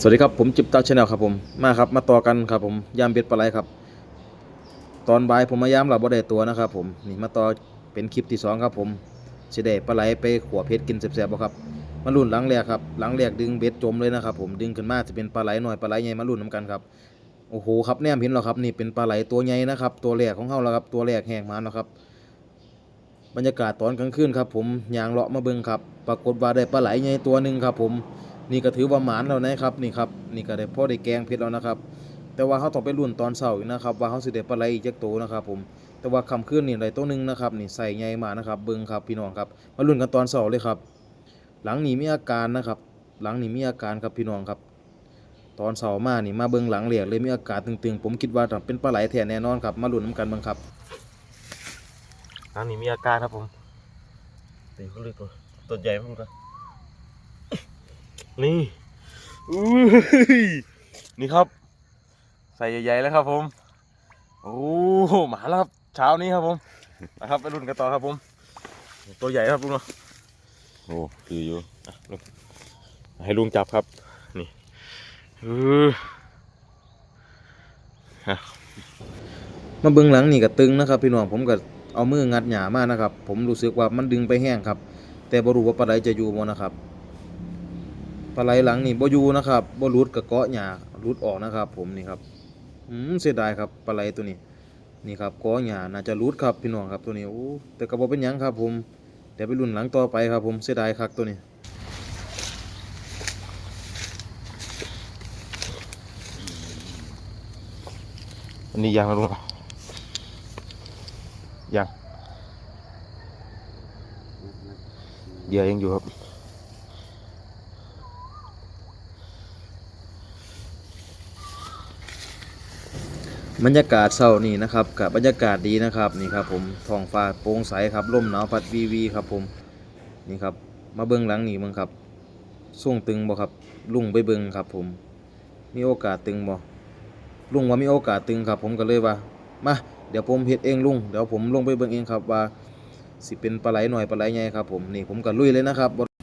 สวัสดีครับผมจิบตาชาแนลครับผมมาครับมาต่อกันครับผมยามเบ็ดปลาไหลครับ ตอนบ่ายผมมายามหลับบ่ได้ตัวนะครับผมนี่มาต่อเป็นคลิปที่สองครับผมสิได้ปลาไหลไปขัวเพชรกินแซ่บๆบ่ครับมาลุ่นหลังแรกครับหลังแรกดึงเบ็ดจมเลยนะครับผมดึงขึ้นมาจะเป็นปลาไหลหน่อยปลาไหลใหญ่มาลุ่นนํกันครับโอ้โหครับแนมเห็นแล้วครับนี่เป็นปลาไหลตัวใหญ่นะครับตัวแรกของเฮาแล้วครับตัวแรกแหกมาแล้วครับบรรยากาศตอนกลางคืนครับผมยางเลาะมาเบิ่งครับปรากฏว่าได้ปลาไหลใหญ่ตัวหนึ่งครับผม นี่ก็ถือว่าหมานแล้วนะครับนี่ครับนี่ก็ได้พ่อได้แกงเพชรแล้วนะครับ แต่ว่าเขาต้องไปรุ่นตอนเช้าอีกนะครับ ว่าเขาสิได้ปลาไหลอีกจักตัวนะครับผมแต่ว่าคำคืนนี่ได้ตัวหนึ่งนะครับนี่ใส่ใหญ่มากนะครับเบิ่งครับพี่น้องครับมารุ่นกันตอนเช้าเลยครับ หลังนี้มีอาการนะครับ หลังนี้มีอาการครับพี่น้องครับ ตอนเช้ามานี่มาเบิ่งหลังเหลียกเลยมีอาการตึงๆ ผมคิดว่าเป็นปลาไหลแท้แน่นอนครับมาลุ้นน้ำกันเบิ่งครับน้ำนี่มีอาการครับผมตีเขาเลยตัวตัวใหญ่มากเลย นี่อุ้ยนี่ครับ ใส่ใหญ่ๆแล้วครับผม โอ้โหมาแล้วครับเช้านี้ครับผมนะครับไปรุ่นกันต่อครับผม ตัวใหญ่ครับลุงเนาะโอ้คืออยู่อะลุงให้ลุงจับครับ นี่เออมาเบิ่งหลังนี่ก็ตึงนะครับ พี่น้องผมก็เอามืองัดหยามานะครับ ผมรู้สึกว่ามันดึงไปแห้งครับ แต่บ่รู้ว่าปลาไหลจะอยู่บ่นะครับ ปลาไหลหลังนี่บ่อยู่นะครับบ่หลุดกับเกาะหญ้าหลุดออกนะครับ ผมนี่ครับอืมเสียดายครับปลาไหลตัวนี้นี่ครับเกาะหญ้าน่าจะหลุดครับพี่น้องครับตัวนี้โอ้แต่ก็บ่เป็นยังครับ ผมเดี๋ยวไปรุ่นหลังต่อไปครับ ผมเสียดายคักตัวนี้อันนี้ยังนะลุงยังเหยื่อยังอยู่ครับ บรรยากาศเช้านี่นะครับกับบรรยากาศดีนะครับนี่ครับผมท้องฟ้าโปร่งใสครับลมหนาวพัดวีวีครับผมนี่ครับมาเบิ่งหลังนี่เบิ่งครับส่วงตึงบ่ครับลุงไปเบิ่งครับผมมีโอกาสตึงบ่ลุงว่ามีโอกาสตึงครับ ผมก็เลยว่ามาเดี๋ยวผมเฮ็ดเองลุงเดี๋ยวผมลงไปเบิ่งเองครับว่าสิเป็นปลาไหลหน่อยปลาไหลใหญ่ครับผมนี่ผมก็ลุยเลยนะครับ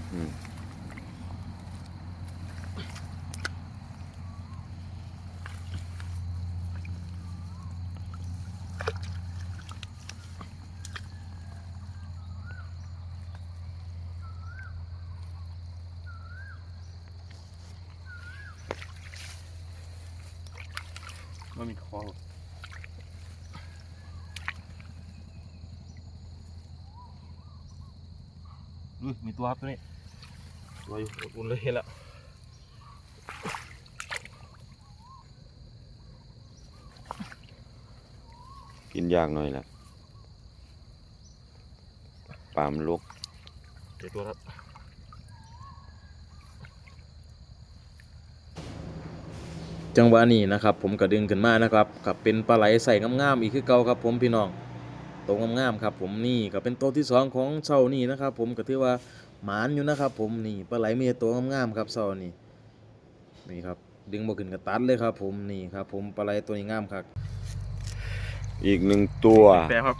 บ่ไม่มีคออุ้ยมีตัวครับตัวนี้ ตัวอยู่อุ่นเลยเห็นแล้วกินยากหน่อยแหละปลามนลุกเจอตัวครับ จังหวะนี้นะครับผมก็ดึงขึ้นมานะครับกับเป็นปลาไหลใส่งามๆอีกคือเก่าครับผมพี่น้องโตวงามๆครับผมนี่ก็เป็นตัวที่สองของเช้านี่นะครับผมก็ถือว่าหมานอยู่นะครับผมนี่ปลาไหลมีแต่ตัวงามๆครับเช้านี่นี่ครับดึงบ่ขึ้นกระตัดเลยครับผมนี่ครับผมปลาไหลตัวนี้งามครับอีกหนึ่งตัวแปครับ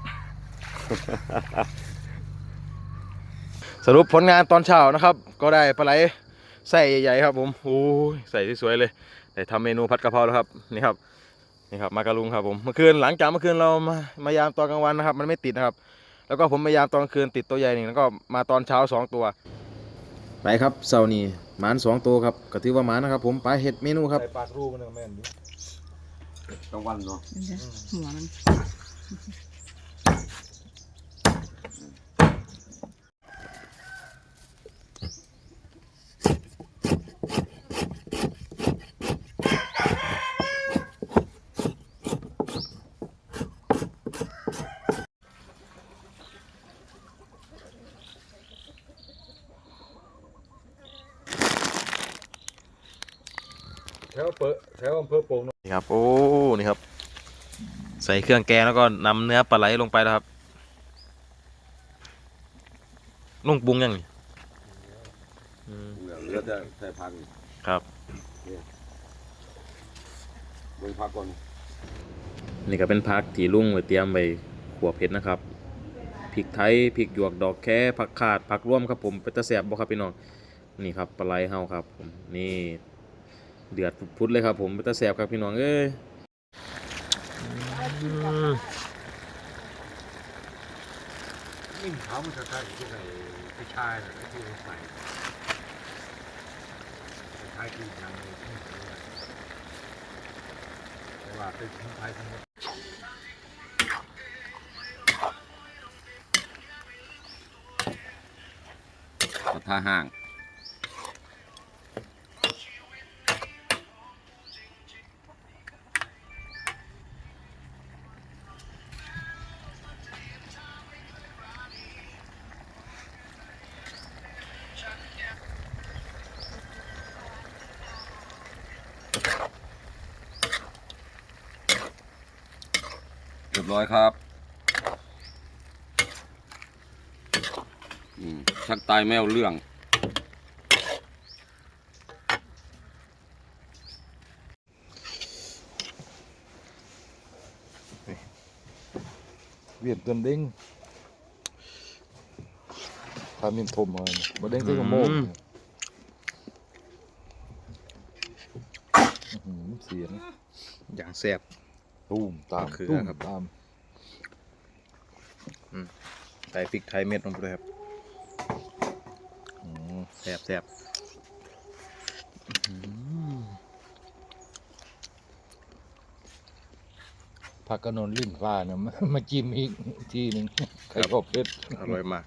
สรุปผลงานตอนเช้านะครับ ก็ได้ปลาไหลใส่ใหญ่ๆครับผมโอ้ยใส่ที่สวยเลย ได้ทำเมนูผัดกะเพราแล้วครับนี่ครับนี่ครับมากระลุงครับผมเมื่อคืนหลังจากเมื่อคืนเรามามายามตอนกลางวันนะครับ มันไม่ติดนะครับ แล้วก็ผมมายามตอนกลางคืนติดตัวใหญ่หนึ่งแล้วก็มาตอนเช้าสองตัวไปครับเช้านี่หมานสองตัวครับก็ถือว่าหมานนะครับ ผมไปเฮ็ดเมนูครับใส่ปากรูมันแม่นดิกลางวันเนาะหัวมัน แถวเปอแถวอำเภอโป่งนี่ครับโอ้นี่ครับ ใส่เครื่องแกงแล้วก็นำเนื้อปลาไหลลงไปแล้วครับนุ่งปรุงยังนี่อืมเหลือจะใส่พักนี่ครับ เบิ่งพักก่อนนี่ก็เป็นผักที่ลุงไว้เตรียมไว้ขัวเผ็ดนะครับพริกไทยพริกหยวกดอกแค่ผักขาดผักร่วมครับผมเป็นตะแสบบ่ครับพี่น้องนี่ครับปลาไหลเฮาครับผมนี่ เดือดพุดๆเลยครับผมเป็นตาแสบครับพี่น้องเอ้ยนิ่มเขามันจะใช่ที่ไหนผู้ชายน่ะที่ใส่คล้ายๆกินยังเลยที่เขาเนี่ยแต่ว่าเป็นคนไทยทั้งหมดกระทะห่าง เรียบร้อยครับอืมชักตายแมวเรื่อง เวียนกันเด้งทามินทมมาบ่เด้งคือขโมงอื้อหือเสียงอย่างแสบ ตูมตามมะเขือตูมครับ ตามใส่พริกไทยเม็ดลงไปเลยครับอืมแสบแสบผักกระนนลิ้นฟ้านะมามาจิ้มอีกทีหนึ่งไข่กบเพชรอร่อยมาก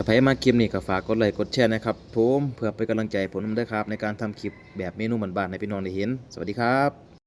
ถ้าใครมาคลิปนี้ก็ฝากกดไลค์กดแชร์นะครับผมเพื่อเป็นกำลังใจผมด้วยครับ ในการทำคลิปแบบเมนูบ้านๆให้พี่น้องได้เห็น สวัสดีครับ